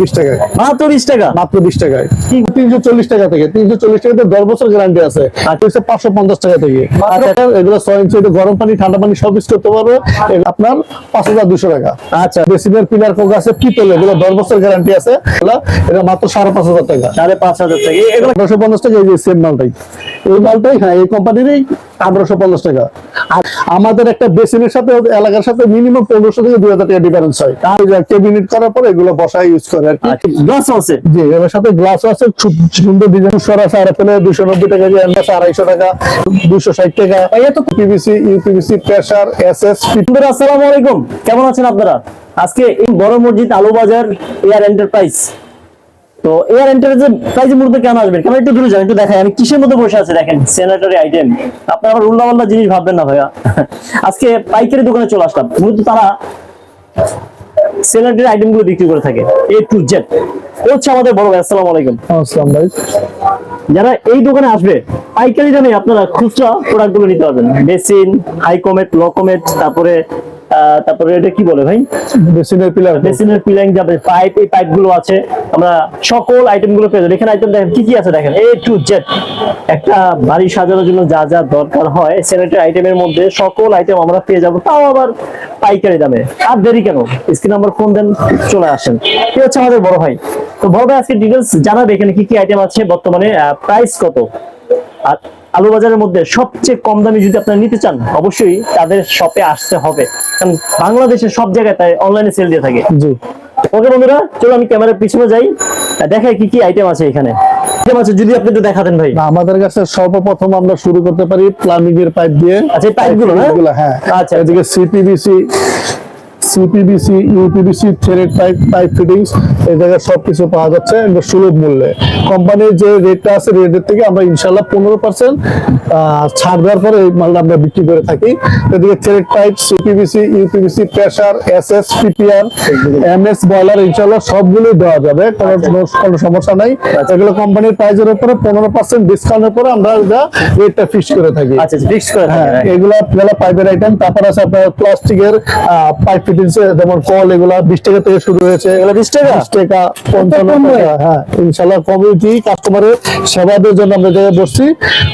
মাত্র বিশ টাকা? মাত্র বিশ টাকায়। তিনশো চল্লিশ টাকা থেকে? তিনশো চল্লিশ টাকাতে দশ বছর গ্যারান্টি আছে। আর হচ্ছে পাঁচশো পঞ্চাশ টাকা থেকে। আচ্ছা। এগুলো ছয় ইঞ্চি গরম পানি ঠান্ডা পানি সব ইউজ করতে পারবে। আপনার পাঁচ হাজার দুশো টাকা। আচ্ছা। বেসিনের পিলার কোক আছে পিতল এগুলো দশ বছর গ্যারান্টি আছে। এটা মাত্র সাড়ে পাঁচ হাজার টাকা। সাড়ে পাঁচ হাজার টাকা। এগুলো পঞ্চাশ টাকা এই যে সেম মালটাই। এই মালটাই হ্যাঁ এই কোম্পানিরই আঠারোশো পঞ্চাশ টাকা। আর আমাদের একটা বেসিনের সাথে এলাকার সাথে মিনিমাম পনেরোশো থেকে দুই হাজার টাকা ডিফারেন্স হয়। কেবিনেট করার পর এগুলো বসায় ইউজ করে আর কি। গ্লাস আছে? জি এর সাথে গ্লাস আছে খুব সুন্দর ডিজাইন সর পেলে দুশো নব্বই টাকা আড়াইশো টাকা দুশো ষাট টাকা। এই তো PVC UPVC pressure S S আসসালামু আলাইকুম। কেমন আছেন আপনারা? আজকে এই বড় মসজিদ আলু বাজার এয়ার এন্টারপ্রাইজ তো এয়ার এন্টারপ্রাইজ প্রাইজে মূলত কেন আসবেন কেন একটু দূরে যান একটু দেখাই। আমি কিসের মধ্যে বসে আছি দেখেন স্যানিটারি আইটেম আপনারা আবার উল্লা পাল্লা জিনিস ভাববেন না ভাইয়া। আজকে পাইকারি দোকানে চলে আসলাম। মূলত তারা স্যানিটারি আইটেমগুলো বিক্রি করে থাকে এ টু জেড ও হচ্ছে আমাদের বড় ভাই আসসালামু আলাইকুম। আসসালাম ভাই যারা এই দোকানে আসবে পাইকারি দামে আপনারা খুচরা প্রোডাক্টগুলো নিতে পারবেন। Basin high commode low commode তারপরে তারপরে এটা কি বলে ভাই? বেসিনের পিলার বেসিনের পিলিং যাবে পাইপ এই পাইপগুলো আছে। আমরা সকল আইটেমগুলো পেয়ে যাব। এখানে আইটেম দেখেন কি কি আছে দেখেন? এ টু জেড একটা বাড়ি সাজানোর জন্য যা যা দরকার হয় স্যানিটারি আইটেমের মধ্যে সকল আইটেম আমরা পেয়ে যাব। তাও আবার পাইকারি দামে। আর দেরি কেন? স্ক্রিন নাম্বার ফোন দেন চলে আসেন। কি হচ্ছে আমাদের বড় ভাই। তো বড় ভাই আজকে ডিটেলস জানাবে এখানে কি কি আইটেম আছে বর্তমানে প্রাইস কত? আর আলু বাজারের মধ্যে সবচেয়ে কম দামে যদি আপনারা নিতে চান অবশ্যই তাদের শপে আসতে হবে। কারণ বাংলাদেশের সব জায়গায় তাই অনলাইনে সেল দিয়ে থাকে। জি। ওকে বন্ধুরা চলো আমি ক্যামেরার পিছনে যাই। দেখাই কি কি আইটেম আছে এখানে। আছে যদি আপনি একটু দেখাতেন ভাই। আমাদের কাছে সর্বপ্রথম আমরা শুরু করতে পারি এর পাইপ দিয়ে। আচ্ছা, এই পাইপগুলো না? হ্যাঁ। আচ্ছা, এদিকে CPVC CPVC UPVC thread pipe pipe fittings এই জায়গায় সবকিছু পাওয়া যাচ্ছে একদম সুলভ মূল্যে। কোম্পানির যে রেটটা আছে রেটের থেকে আমরা ইনশাল্লাহ পনেরো পার্সেন্ট ছাড় দেওয়ার পরে এই মালটা আমরা বিক্রি করে থাকি। এদিকে thread pipe CPVC UPVC pressure S S PPR M S boiler ইনশাল্লাহ সবগুলোই দেওয়া যাবে। কোনো কোনো সমস্যা নাই। এগুলো কোম্পানির প্রাইজের উপরে পনেরো পার্সেন্ট ডিসকাউন্টের পরে আমরা রেটটা ফিক্স করে থাকি। আচ্ছা ফিক্স করে হ্যাঁ থাকেন এগুলা আপনারা পাইপের আইটেম তারপর আছে আপনার প্লাস্টিকের পাইপ ফিটিংস যেমন কল এগুলা বিশ টাকা থেকে শুরু হয়েছে। এগুলো 20 টাকা? টাকা পঞ্চান্ন টাকা। হ্যাঁ। ইনশাল্লাহ কমিউনিটি কাস্টমারের সেবাদের জন্য আমরা জায়গায় বসছি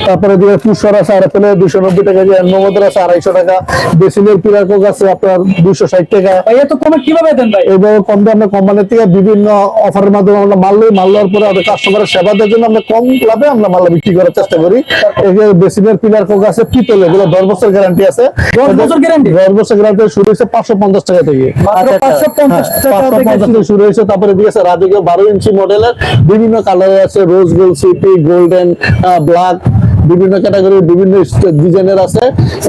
তারপরে দিয়ে পুষ্কর আছে আর পেলে দুশো নব্বই টাকা দিয়ে আছে আড়াইশো টাকা বেসিনের পিলার কোক আছে আপনার দুশো ষাট টাকা এত কমে কীভাবে দেন ভাই? কম দামে আমরা কোম্পানির থেকে বিভিন্ন অফারের মাধ্যমে আমরা মাল লই মাল লওয়ার পরে আমাদের কাস্টমারের সেবা দেওয়ার জন্য আমরা কম লাভে আমরা মাল বিক্রি করার চেষ্টা করি। বেসিনের পিলার কোক আছে পিতল এগুলো দশ বছর গ্যারান্টি আছে। 10 বছর guarantee? দশ বছর গ্যারান্টি শুরু হয়েছে পাঁচশো পঞ্চাশ টাকা থেকে। আচ্ছা, আচ্ছা। হ্যাঁ, 550 থেকে শুরু হয়েছে তারপরে দিয়েছে রাধিকা বারো ইঞ্চি মডেলের বিভিন্ন কালারে আছে rose gold CP golden black বিভিন্ন ক্যাটাগরির বিভিন্ন ডিজাইনের আছে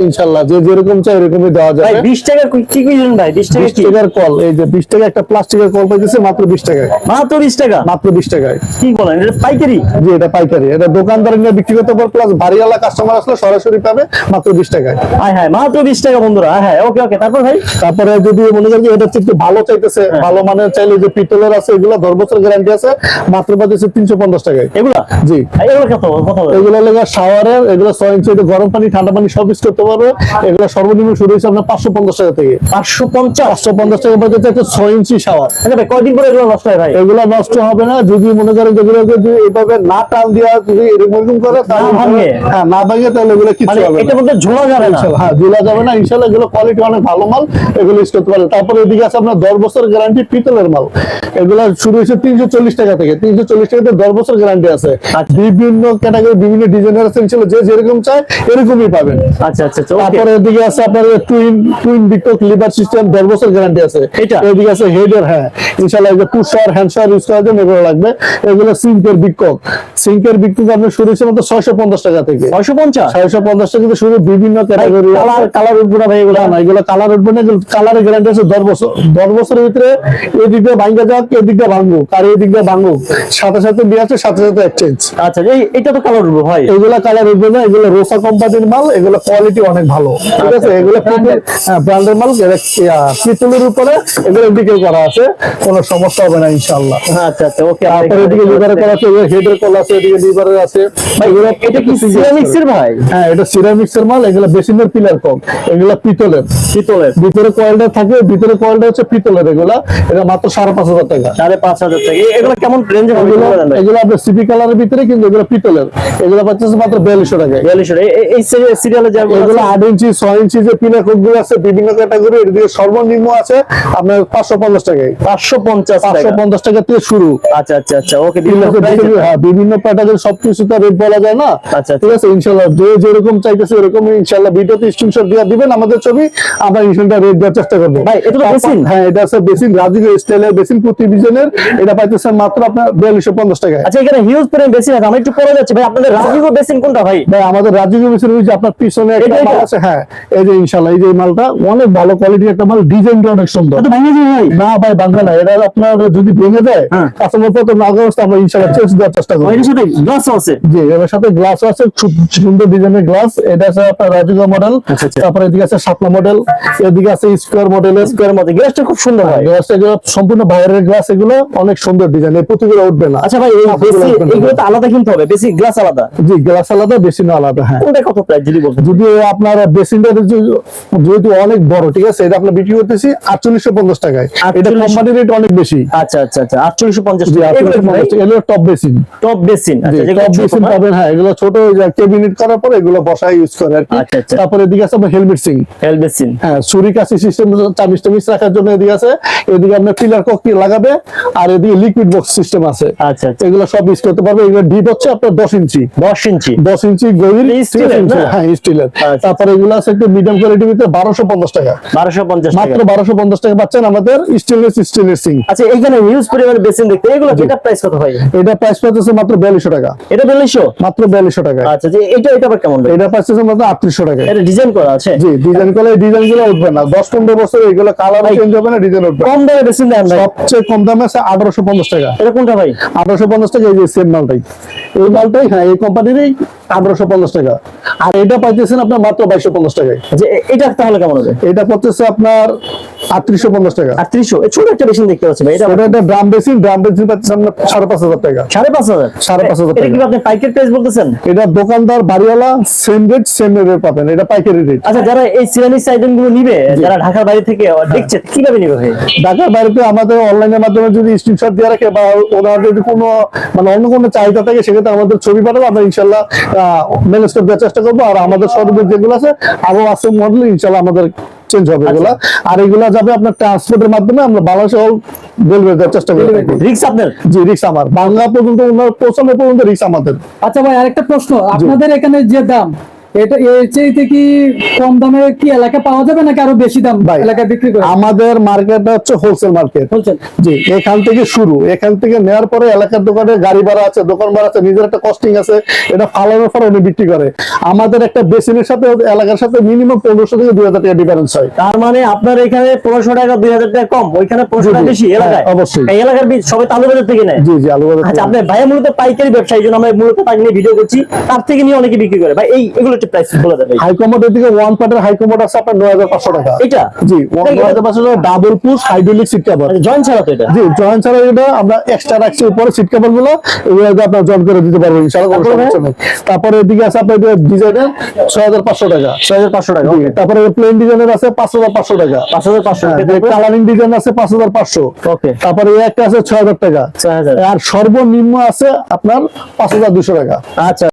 ইনশাল্লাহ। যে যেরকম চাই এরকমই দেওয়া ভাই যাবে বিশ টাকার কি কি দিলেন ভাই? বিশ টাকা বিশ কি? টাকার কল এই যে বিশ টাকা একটা প্লাস্টিকের কল পাইতেছে মাত্র বিশ টাকায়। মাত্র বিশ টাকা? মাত্র বিশ টাকায়। কি বলেন এটা পাইকারি? জি এটা পাইকারি। এটা দোকানদার নিয়ে বিক্রি করতে পারে প্লাস বাড়িওয়ালা কাস্টমার আসলে সরাসরি পাবে মাত্র বিশ টাকায়। হ্যাঁ হ্যাঁ মাত্র বিশ টাকা বন্ধুরা হ্যাঁ হ্যাঁ। ওকে ওকে তারপর ভাই? তারপরে যদি মনে করেন এটা একটু ভালো চাইতেছে হ্যাঁ। ভালো মানের চাইলে যে পিতলের আছে এগুলো দশ বছর গ্যারান্টি আছে মাত্র পাইতেছে তিনশো পঞ্চাশ টাকায়। এগুলা? জি। এগুলো কত? কথা এগুলো লেগে শাওয়ারের এগুলো ছয় ইঞ্চি গরম পানি ঠান্ডা পানি সব ইউজ করতে পারবে। এগুলো সর্বনিম্ন শুরু হয়েছে আপনার পাঁচশো পঞ্চাশ টাকা থেকে। পাঁচশো পঞ্চাশ? পাঁচশো পঞ্চাশ টাকা পর্যন্ত একটা ছয় ইঞ্চি শাওয়ার আচ্ছা ভাই কয়দিন পরে এগুলো নষ্ট হয় ভাই? এগুলো নষ্ট হবে না যদি মনে করেন যেগুলো যদি এইভাবে না টান দেওয়া যদি এরকম করে তাহলে? হ্যাঁ না ভাঙে তাহলে এগুলো কিছু মানে হবে না। এটার মধ্যে ঝোলা যাবে না? হ্যাঁ ঝুলা যাবে না ইনশাল্লাহ এগুলো কোয়ালিটি অনেক ভালো মাল এগুলো ইউজ করতে পারে তারপরে এদিকে আছে আপনার দশ বছর গ্যারান্টি পিতলের মাল। এগুলো শুরু হয়েছে তিনশো চল্লিশ টাকা থেকে। তিনশো চল্লিশ টাকাতে দশ বছর গ্যারান্টি আছে। আচ্ছা। বিভিন্ন ক্যাটাগরি বিভিন্ন ডিজাইনের আছে ইনশাল্লাহ যে যেরকম চায় এরকমই পাবেন। আচ্ছা আচ্ছা আচ্ছা তারপরে এদিকে আছে আপনার টুইন টুইন বিটক লিভার সিস্টেম দশ বছর গ্যারান্টি আছে। এটা? এদিকে আছে হেডের হ্যাঁ। ইনশাল্লাহ যে পুষার হ্যান্ডসার ইউজ করার জন্য এগুলো লাগবে। এগুলো সিঙ্কের বিকক সিঙ্কের বিকক আপনার শুরু হয়েছে মাত্র ছয়শো পঞ্চাশ টাকা থেকে। ছয়শো পঞ্চাশ? ছয়শো পঞ্চাশ টাকা থেকে শুরু বিভিন্ন ক্যাটাগরি কালার কালার উঠবো না ভাই এগুলো? না এগুলো কালার উঠবে না কালারের গ্যারান্টি আছে দশ বছর। দশ বছরের ভিতরে এই দিকটা ভাঙ্গা ভাঙুক আর ভাঙুক সাথে সাথে দিয়ে আছে সাথে সাথে এক্সচেঞ্জ আচ্ছা এই এটা তো কালার উঠবো ভাই। এগুলা কালার উঠবে না এগুলো রোসা কোম্পানির মাল এগুলো কোয়ালিটি অনেক ভালো। ঠিক আছে? এগুলো ব্র্যান্ডের মাল পিতলের উপরে এগুলো ডিকেল করা আছে। কোনো সমস্যা হবে না ইনশাআল্লাহ। আচ্ছা আচ্ছা ওকে তারপরে এদিকে লিভারের কল আছে হেডের কল আছে এদিকে লিভারের আছে। এগুলো এটা কি সিরামিক্স এর ভাই? হ্যাঁ এটা সিরামিক্স এর মাল এগুলো বেসিনের পিলার কক এগুলো পিতলের। পিতলের। ভিতরে কয়েলটা থাকে ভিতরে কয়েলটা হচ্ছে পিতলের এগুলা। এটা মাত্র সাড়ে পাঁচ হাজার টাকা সাড়ে পাঁচ হাজার টাকা। এগুলো কেমন রেঞ্জে এগুলো বলে দেন ভাই এগুলো আপনার সিপি কালারের ভিতরে কিন্তু এগুলো পিতলের। এগুলো পাচ্ছে মাত্র বিয়াল্লিশশো টাকায়। বিয়াল্লিশ এই সিরিয়ালে যা এগুলো আট ইঞ্চি ছয় ইঞ্চি যে পিলারগুলো আছে বিভিন্ন ক্যাটাগরি এদিকে সর্বনিম্ন আছে আপনার পাঁচশো পঞ্চাশ টাকায়। পাঁচশো পঞ্চাশ পাঁচশো পঞ্চাশ টাকা থেকে শুরু। আচ্ছা আচ্ছা আচ্ছা। ওকে হ্যাঁ বিভিন্ন ক্যাটাগরি সবকিছু তো রেট বলা যায় না। আচ্ছা, ঠিক আছে ইনশাল্লাহ যে যেরকম চাইতেছে এরকম ইনশাল্লাহ ভিডিওতে স্ক্রিনশট দিয়ে দিবেন আমাদের ছবি। আমরা ইনশাল্লাহ রেট দেওয়ার চেষ্টা করব। ভাই, এটা বেসিন। হ্যাঁ এটা আছে বেসিন রাজুকে স্টাইলের বেসিন ডিভিশনের এটা পাইতেছেন মাত্র আপনার বিয়াল্লিশশো পঞ্চাশ টাকায়। আচ্ছা এখানে হিউজ পরিমাণ বেসিন আছে আমি একটু পরে যাচ্ছি। ভাই আপনাদের রাজীব বেসিন কোনটা ভাই? ভাই আমাদের রাজুকে বেসিন ওই যে আপনার পিছনে একটা মাল আছে হ্যাঁ এই যে ইনশাল্লাহ এই যে মালটা অনেক ভালো কোয়ালিটির একটা মাল ডিজাইনটা অনেক সুন্দর। ভেঙে যাবে ভাই। না ভাই না এটা আপনার যদি ভেঙে দেয় হ্যাঁ। কাস্টমার না অবস্থা আমরা ইনশাল্লাহ চেঞ্জ দেওয়ার চেষ্টা করব। এর সাথে গ্লাস আছে। জি এর সাথে গ্লাস আছে খুব সুন্দর ডিজাইনের গ্লাস এটা আছে আপনার রাজুগা মডেল আচ্ছা, আচ্ছা। তারপরে এদিকে আছে সাতলা মডেল এদিকে আছে স্কোয়ার মডেল স্কোয়ার মধ্যে গ্লাসটা খুব সুন্দর হয় গ্লাস এগুলো সম্পূর্ণ বাইরের গ্লাস এগুলো অনেক সুন্দর ডিজাইন এই প্রতিগুলো উঠবে না। আচ্ছা ভাই এই এগুলো তো আলাদা কিনতে হবে বেসি গ্লাস আলাদা? জি গ্লাস আলাদা বেশি না আলাদা হ্যাঁ। কোনটা কত প্রাইস যদি বলতেন। যদি আপনার বেসিনটা যেহেতু অনেক বড় ঠিক আছে এটা আমরা বিক্রি করতেছি আটচল্লিশশো পঞ্চাশ টাকায়। এটা 48 কোম্পানি রেট অনেক বেশি। আচ্ছা আচ্ছা আচ্ছা আটচল্লিশশো পঞ্চাশ জি আটচল্লিশশো পঞ্চাশ টাকা। এগুলো টপ বেসিন টপ বেসিন আচ্ছা টপ বেসিন পাবেন হ্যাঁ এগুলো ছোট কেবিনেট করার পরে এগুলো বসায় ইউজ করে আর কি। আচ্ছা, আচ্ছা। তারপরে এদিকে আছে হেলমেট সিং হেল বেসিন হ্যাঁ ছুরি কাশি সিস্টেম চামিচ টামিচ রাখার জন্য এদিকে আছে। এদিকে আপনার পিলার ককি লাগাবে আর এদিকে লিকুইড বক্স সিস্টেম আছে। আচ্ছা আচ্ছা। এগুলো সব ইউজ করতে পারবে। এগুলো ডিপ হচ্ছে আপনার দশ ইঞ্চি। দশ ইঞ্চি? দশ ইঞ্চি গভীর আছে? হ্যাঁ স্টিলের আচ্ছা। তারপরে এগুলো আছে একটু মিডিয়াম কোয়ালিটির ভিতরে বারোশো পঞ্চাশ টাকা। বারোশো পঞ্চাশ টাকা। মাত্র বারোশো পঞ্চাশ টাকা পাচ্ছেন আমাদের স্টেনলেস স্টিলের সিং আচ্ছা এখানে হিউজ পরিমাণে বেসিন দেখতে এগুলো এটা প্রাইস কত ভাই এটা প্রাইস পাচ্ছে মাত্র বিয়াল্লিশশো টাকা। এটা বিয়াল্লিশশো? মাত্র বিয়াল্লিশশো টাকা। আচ্ছা যে এটা এটা আবার কেমন এটা পাচ্ছে মাত্র আটত্রিশশো টাকা। এটা ডিজাইন করা আছে? জি ডিজাইন করলে ডিজাইনগুলো উঠবে না। দশ পনেরো বছর এগুলো কালার চেঞ্জ হবে না ডিজাইন উঠবে কম দামে বেসিন দেন সবচেয়ে কম দামে আছে আঠারোশো পঞ্চাশ টাকা। এটা কোনটা ভাই? আঠারোশো পঞ্চাশ টাকা এই যে সেম মালটাই। এই মালটাই হ্যাঁ এই কোম্পানিরই আঠারোশো পঞ্চাশ টাকা। আর এটা পাইতেছেন আপনার মাত্র বাইশশো পঞ্চাশ টাকায়। যে এটা তাহলে কেমন হবে? এটা পড়তেছে আপনার আটত্রিশশো পঞ্চাশ টাকা। আটত্রিশশো? ছোট একটা বেসিন দেখতে পাচ্ছি এটা ওটা একটা ড্রাম বেসিন ড্রাম বেসিন পাচ্ছেন আপনার সাড়ে পাঁচ হাজার টাকা। সাড়ে পাঁচ হাজার? সাড়ে পাঁচ হাজার টাকা। আপনি পাইকারি প্রাইস বলতেছেন? এটা দোকানদার বাড়িওয়ালা সেম রেট সেম রেট পাবেন। এটা পাইকারি রেট আচ্ছা যারা এই আইটেমগুলো নিবে যারা ঢাকার বাইরে থেকে দেখছে কীভাবে নিবে ভাই? ঢাকার বাড়িতে আমাদের অনলাইনের মাধ্যমে যদি স্ক্রিনশট দিয়ে রাখে বা ওনার যদি কোনো মানে অন্য কোনো চাহিদা থাকে সেক্ষেত্রে আমাদের ছবি পাঠাবো। আমরা ইনশাল্লাহ ম্যানেজ করে দেওয়ার চেষ্টা করব আর আমাদের শোরুমে যেগুলো আছে আরও আছে মডেল ইনশাল্লাহ আমাদের চেঞ্জ হবে এগুলা। আর এগুলা যাবে আপনার ট্রান্সপোর্টের মাধ্যমে আমরা বাংলাদেশে অল ডেলিভারি দেওয়ার চেষ্টা করে রিক্স আপনার? জি রিক্স আমার। বাংলা পর্যন্ত পৌঁছানো পর্যন্ত রিক্স আমাদের। আচ্ছা ভাই আরেকটা প্রশ্ন। আপনাদের এখানে যে দাম এটা এর চাইতে কি কম দামে কি এলাকা পাওয়া যাবে নাকি আরও বেশি দাম ভাই এলাকায় বিক্রি করে? আমাদের মার্কেটটা হচ্ছে হোলসেল মার্কেট বলছেন জি। এখান থেকে শুরু। এখান থেকে নেওয়ার পরে এলাকার দোকানে গাড়ি ভাড়া আছে দোকান ভাড়া আছে নিজের একটা কস্টিং আছে এটা ফালানোর পরে উনি বিক্রি করে। আমাদের একটা বেসিনের সাথে এলাকার সাথে মিনিমাম পনেরোশো থেকে দুই হাজার টাকা ডিফারেন্স হয়। তার মানে আপনার এখানে পনেরোশো টাকা দুই হাজার টাকা কম ওইখানে পনেরোশো টাকা বেশি হ্যাঁ, এলাকায়? অবশ্যই। এই এলাকার বীজ সবাই বাজার থেকে নেয়। জি জি আলু বাজার আচ্ছা থেকে। আপনার ভাইয়া মূলত পাইকারি ব্যবসায়ী জন্য আমরা মূলত তাকে নিয়ে ভিডিও করছি তার থেকে নিয়ে অনেকে বিক্রি করে। ভাই এই এগুলো একটু প্রাইস বলে দেবে হাই কমোডের দিকে ওয়ান পার্টের হাই কমোড আছে আপনার নয় হাজার পাঁচশো টাকা। এটা? জি ওয়ান এটা- হাজার পাঁচশো টাকা double push hydraulic seat cover joint ছাড়া তো এটা? জি জয়েন্ট ছাড়া এটা আমরা এক্সট্রা রাখছি উপরে সিট কাভারগুলো এগুলো আপনার করে দিতে পারব ইনশাআল্লাহ কোনো তারপরে? সমস্যা নেই। তারপরে এদিকে আছে আপনার ডিজাইনের ছয় হাজার পাঁচশো টাকা। ছয় হাজার পাঁচশো টাকা তারপরে প্লেন ডিজাইনের আছে পাঁচ হাজার পাঁচশো টাকা। পাঁচ হাজার পাঁচশো কালারিং ডিজাইন আছে পাঁচ হাজার পাঁচশো। ওকে তারপরে একটা আছে ছয় হাজার টাকা। ছয় হাজার। আর সর্বনিম্ন আছে আপনার পাঁচ হাজার দুশো টাকা। আচ্ছা।